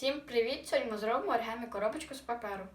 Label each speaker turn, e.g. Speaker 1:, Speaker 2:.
Speaker 1: Всім привіт! Сьогодні ми зробимо оригамі коробочку з паперу.